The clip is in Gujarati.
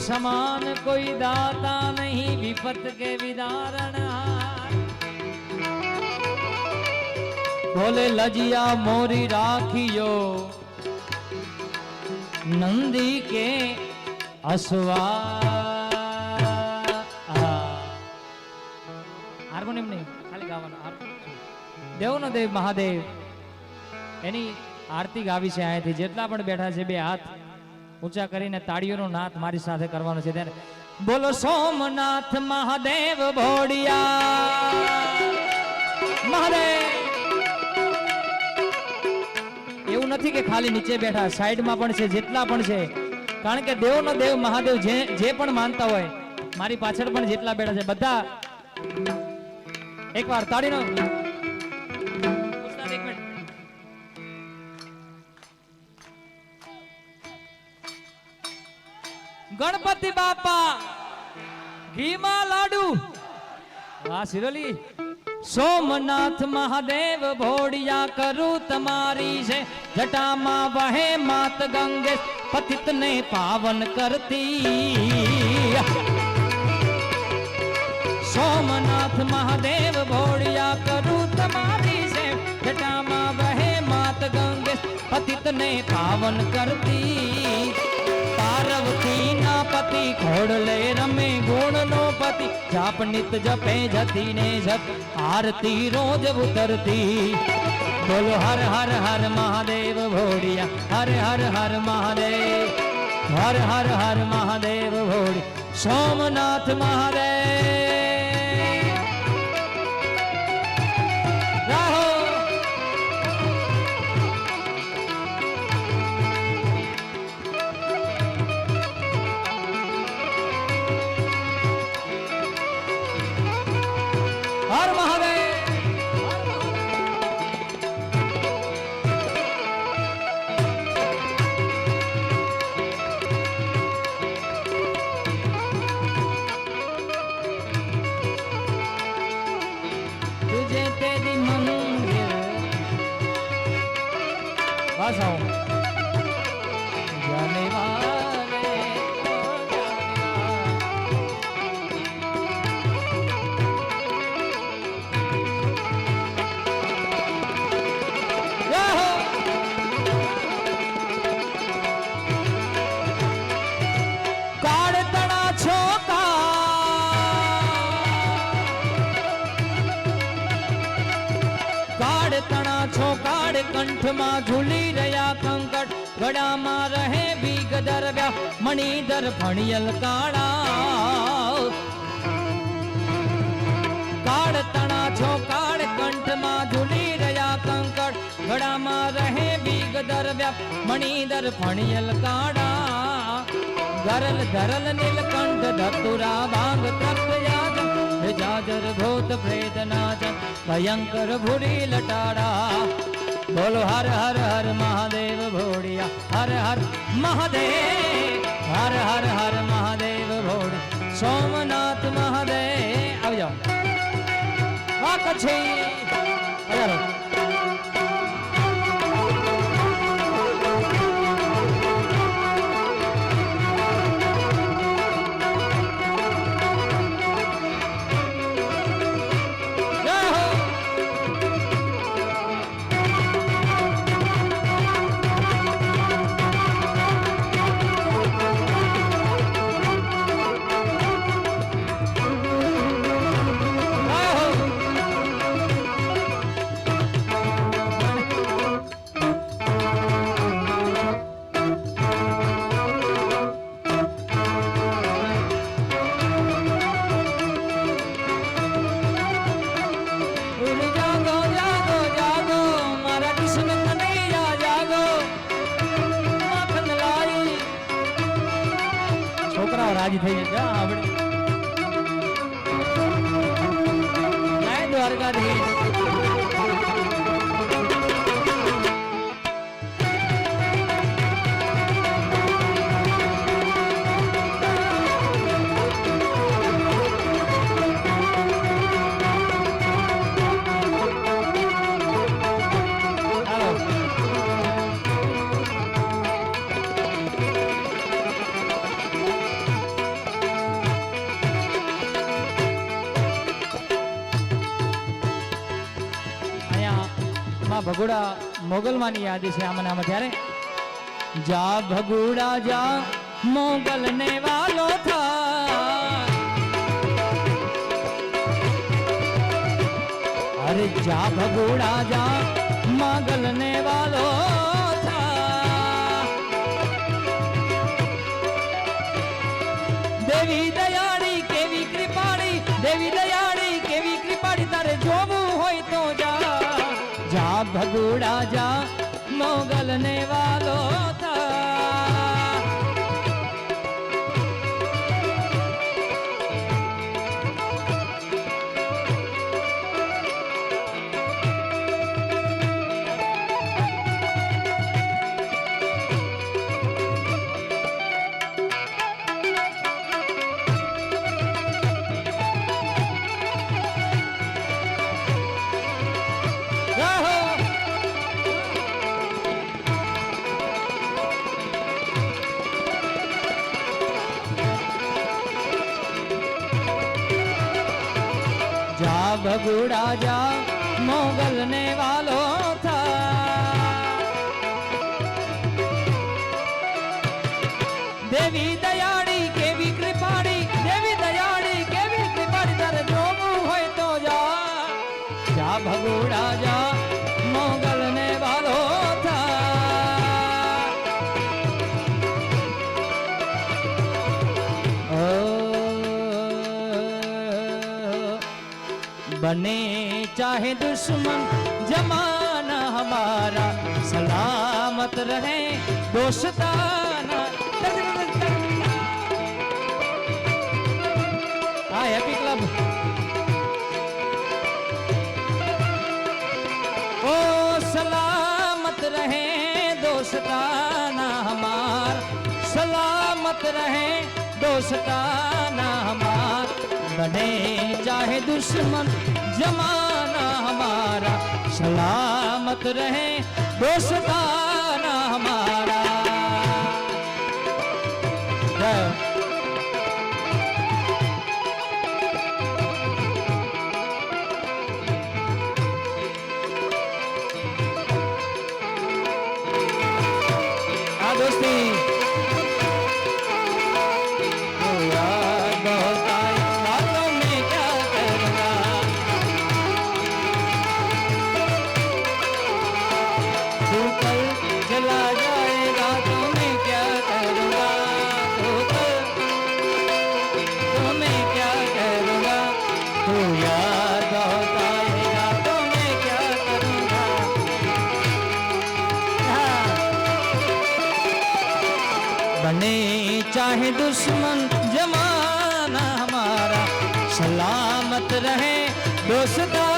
સમાન કોઈ દાતા નહીં વિપત કે વિદારણહાર બોલે લજિયા મોરી રાખ્યો નંદી કે હાર્મોનિયમ નહીં ખાલી ગાવાનું દેવનો દેવ મહાદેવ એની આરતી ગાવી છે અહીંયાથી જેટલા પણ બેઠા છે બે હાથ ઊંચા કરીને તાળીઓનો નાથ મારી સાથે કરવાનો છે. ત્યારે બોલો, સોમનાથ મહાદેવ ભોડિયા મહાદેવ! એવું નથી કે ખાલી નીચે બેઠા, સાઈડમાં પણ છે, જેટલા પણ છે. કારણ કે દેવનો દેવ મહાદેવ જે જે પણ માનતા હોય, મારી પાછળ પણ જેટલા બેઠા છે. બધા એકવાર તાળીનો ગણપતિ બાપા. ઘીમાં લાડુ. વાહ સિરોલી સોમનાથ મહાદેવ ભોડિયા કરું તમારી છે. જટામાં વહે માત ગંગે. પતિતને પાવન કરતી. સોમનાથ મહાદેવ ભોડિયા કરું તમારી છે. જટામાં વહે માત ગંગે. પતિતને પાવન કરતી. પતિ ખોડલે રમે ગુણ નો પતિ. જાપ નિત જપે જતી ને જપ. આરતી રોજ ઉતરતી. બોલો હર હર હર મહાદેવ ભોળિયા. હર હર હર મહાદેવ. હર હર હર મહાદેવ ભોળી સોમનાથ મહાદેવ. હર મહાદેવ तुझे तेरी मंदिर बस आओ કાળ તણા છો, કાળ કંઠમાં ઝૂલી રહ્યા કંકટ ગળામાં રહે બીગ દરવ્યા, મણિધર ફણિયલ કાળા. કાળ તણા છો, કાળ કંઠમાં ઝૂલી રહ્યા કંકટ ગળામાં રહે બીગ દરવ્યા, મણિધર ભણિયલ કાળા. ગરલ ધરલ નીલકંઠ ધતુરા વાંગ ત્રક્યાજ જાજર પ્રેત નાચન ભયંકર ભૂરી લટાડા. બોલો હર હર હર મહાદેવ ભોળિયા. હર હર મહાદેવ, હર હર હર મહાદેવ ભોળ સોમનાથ મહાદેવ, આવજો. જાઓ કચ્છી રાજી થઈ જશે આપણે. જય દ્વારકાધીશ. માં ભગોડા મોગલમાની યાદી છે આમાં આમાં ત્યારે જા ભગુડા, જા મોગલ ને વાલો થા અરે જા ભગુડા, જા મોગલ ને વાલો થા દેવી દયાળી કેવી કૃપાળી, દેવી દયાળી જા ભગુડા જા મોગલ ને વાલો જા ભગુડા જા મોગલ ને વાલો દેવી દયાળી, કેવી કૃપાળી, દેવી દયાળી, કેવી કૃપાળી, તારે જોવું હોય તો જા. જા ભગોડા જા, મોગલ बने, चाहे दुश्मन जमाना हमारा। सलामत रहे, दोस्ताना। हाँ हैप्पी क्लब ओ, सलामत रहे, दोस्ताना हमार। सलामत रहे, दोस्ताना हमार। મને ચાહે દુશ્મન જમાના હમારા સલામત રહે દોસ્તાના હમારા આ દોસ્તી. બને ચાહે દુશ્મન જમાના હમારા સલામત રહે દોસ્તા